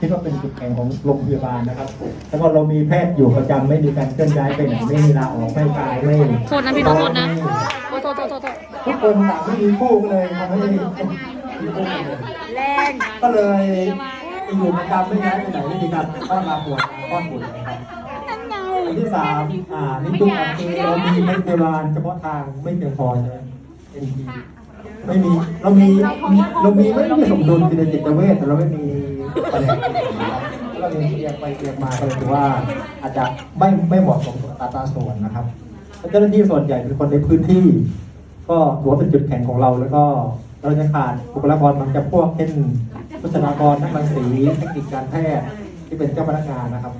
ที่ว่าเป็นจุดแข็งของโรงพยาบาลนะครับ แล้วก็เรามีแพทย์อยู่ประจำไม่มีการเคลื่อนย้ายไปไหนไม่มีลาออกไม่ตายไม่โทษนะพี่โทษโทษนะโอ้โทษโทษโทษโทษทุกคนต่างไม่มีคู่ก็เลยทำให้มีคู่กันเลยแรงก็เลยอยู่ประจำไม่ย้ายไปไหนไม่มีการต้อนรับปวดก้อนปวดนะครับอันที่สามอ่านี่ตู้กับคือเรามีโรงพยาบาลเฉพาะทางไม่เพียงพอใช่ไหม NP ไม่มีเรามีเรามีไม่มีสมดุลในจิตเวชแต่เราไม่มีแผน กนะครับเราเรียเรียงไปเรียงมาก็เลยถือว่าอาจจะไม่ไม่เหมาะสมกับอัตราส่วนนะครับเจ้าหน้าที่ส่วนใหญ่เป็นคนในพื้นที่ ก็ถือว่าเป็นจุดแข็งของเราแล้วก็เราจะขาดบุคลากรบางจำพวกเช่นบุคลากรนักบัญชีเทคนิคการแพทย์ที่เป็นเจ้าพนักงานนะครับ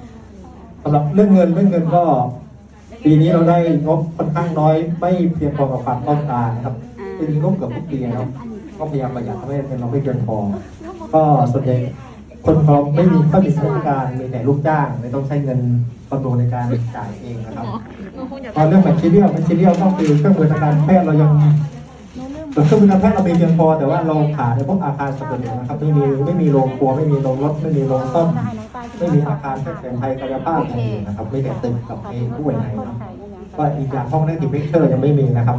สำหรับเรื่องเงินเรื่องเงินก็ ปีนี้เราได้งบค่อนข้างน้อย ไม่เพียงพอกับความต้องการนะครับเป็นงบเกือบทุกปีนะครับก็พยายามประหยัดทำให้เงินเราไม่เพียงพอ ก็ส่วนใหญ่ คนเขาไม่มีข้อมีราชการมีแต่ลูกจ้างเลยต้องใช้เงินคอนโดในการจ่ายเองนะครับตอนเรื่องแมทเทียลแมทเทียลก็คือเครื่องมือทางการแพทย์เรายังเครื่องมือทางแพทย์เรามีเพียงพอ แต่ว่าเราขาดในพวกอาคารสเปรย์นะครับไม่มีไม่มีโรงครัวไม่มีโรงรถไม่มีโรงซ่อมไม่มีอาคารแพทย์แผนไทยกายภาพอะไรนะครับไม่แต่ตึกกับมีผู้ป่วยในเนาะก็อีกอย่างห้องได้ติดเมกเชอร์ยังไม่มีนะครับ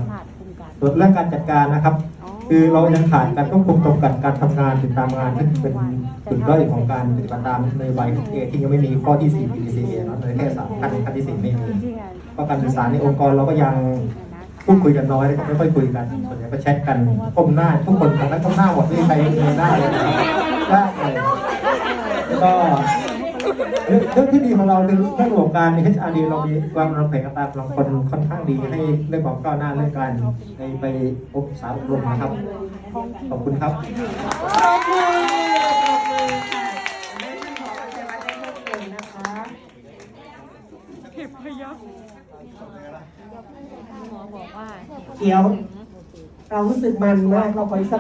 ส่วนเรื่องการจัดการนะครับ คือเรายังขาดการควบคุมตรงกันการทำงานติดตามงานที่เป็นจุดด้อยของการปฏิบัติตามในใบเอที่ยังไม่มีข้อที่ 4 PDCA เนาะในแค่สามขั้นขั้นที่สี่ไม่มีเพราะการสื่อสารในองค์กรเราก็ยังพูดคุยกันน้อยนะครับไม่ค่อยคุยกันส่วนใหญ่ก็แชทกันก้มหน้าทุกคนทางนั้นก้มหน้าหมดไม่มีใครเงยหน้าเลยได้เลยก็ เรื่องเรื่องที่ดีของเราคือเรื่องระบบการใน HRD เรามีความเราแผนกันตามกำลังคนค่อนข้างดีให้เรื่องของก้าวหน้าเรื่องการในไปอบสาอบรมนะครับ ขอบคุณครับเดี๋ยว เรารู้สึกมันมากเราไปสัก